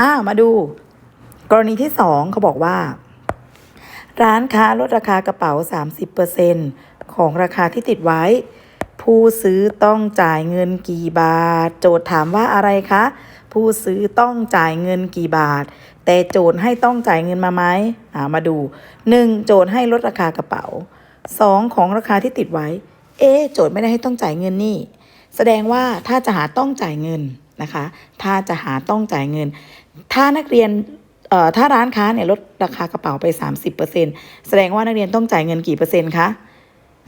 อ้าวมาดู กรณีที่สองเขาบอกว่า ร้านค้าลดราคากระเป๋า 30%ของราคาที่ติดไว้ ผู้ซื้อต้องจ่ายเงินกี่บาท โจทย์ถามว่าอะไรคะ ผู้ซื้อต้องจ่ายเงินกี่บาท แต่โจทย์ให้ต้องจ่ายเงินมาไหมอ่ามาดู 1. โจทย์ให้ลดราคากระเป๋า 2. ของราคาที่ติดไว้ เอ๊โจทย์ไม่ได้ให้ต้องจ่ายเงินนี่ แสดงว่าถ้าจะหาต้องจ่ายเงิน นะคะ ถ้าจะหาต้องจ่ายเงิน ถ้านักเรียนถ้าร้านค้าเนี่ยลดราคากระเป๋าไป 30%แสดงว่านักเรียนต้องจ่ายเงินกี่เปอร์เซ็นต์คะ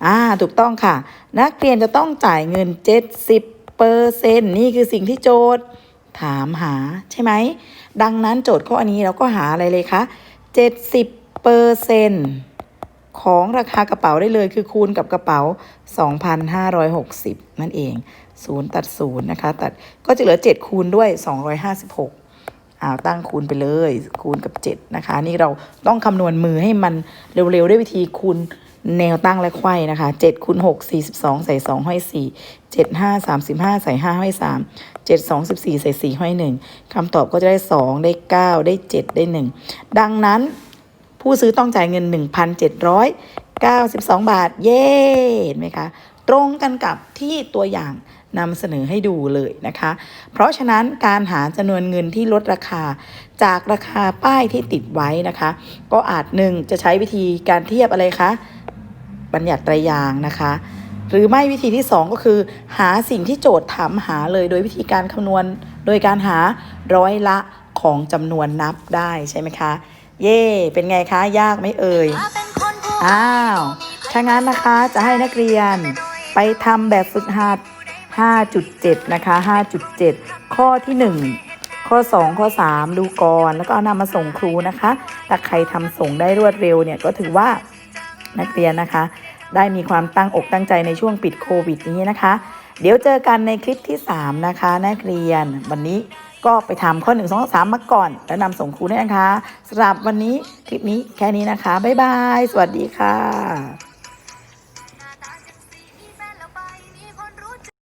อ่าถูกต้องค่ะ นักเรียนจะต้องจ่ายเงิน 70เปอร์เซ็นนี่คือสิ่งที่โจทย์ถามหาใช่ไหม ดังนั้นโจทย์ข้ออันนี้เราก็หาอะไรเลยคะ 70เปอร์เซ็น ของราคากระเป๋าได้เลยคือคูณกับกระเป๋า 2,560 นั่นเอง 0 ตัด 0 นะคะ ตัดก็จะเหลือ 7 คูณด้วย 256อ้าวตั้งคูณไปเลย คูณกับ 7 นะคะ นี่เราต้องคำนวณมือให้มันเร็วๆ ด้วยวิธีคูณแนวตั้งและไขว้นะคะ7คูณ6 42 ใส่ 2 ห้อย 4 7 5 35 ใส่ 5 ห้อย 3 7 2 14 ใส่ 4 ห้อย 1คำตอบก็จะได้ 2 ได้ 9 ได้ 7 ได้ 1 ดังนั้น ผู้ซื้อต้องจ่ายเงิน 1,792 บาท เย้เห็นไหมคะ ตรงกันกับที่ตัวอย่างนำเสนอให้ดูเลยนะคะ เพราะฉะนั้นการหาจำนวนเงินที่ลดราคา จากราคาป้ายที่ติดไว้นะคะ ก็อาจหนึ่งจะใช้วิธีการเทียบอะไรคะบัญญัติไตรยางนะคะ หรือไม่วิธีที่ 2 ก็คือ หาสิ่งที่โจทย์ถามหาเลยโดยวิธีการคำนวณ โดยการหาร้อยละของจำนวนนับได้ใช่ไหมคะ เย่เป็นไงคะ ยากไหมเอ่ย อ้าว ถ้างั้นนะคะจะให้นักเรียนไปทำแบบฝึกหัด 5.7 นะคะ 5.7 ข้อที่ 1 ข้อ 2 ข้อ 3 ดูก่อน แล้วก็เอานำมาส่งครูนะคะ ถ้าใครทำส่งได้รวดเร็วเนี่ยก็ถือว่านักเรียนนะคะ ได้มีความตั้งอกตั้งใจในช่วงปิดโควิดนี้นะคะ เดี๋ยวเจอกันในคลิปที่ 3 นะคะนักเรียน วันนี้ก็ไปทำข้อ 1 2 3 มาก่อน แล้วนำส่งครูด้วยนะคะสำหรับวันนี้คลิปนี้แค่นี้นะคะ บ๊ายบาย สวัสดีค่ะ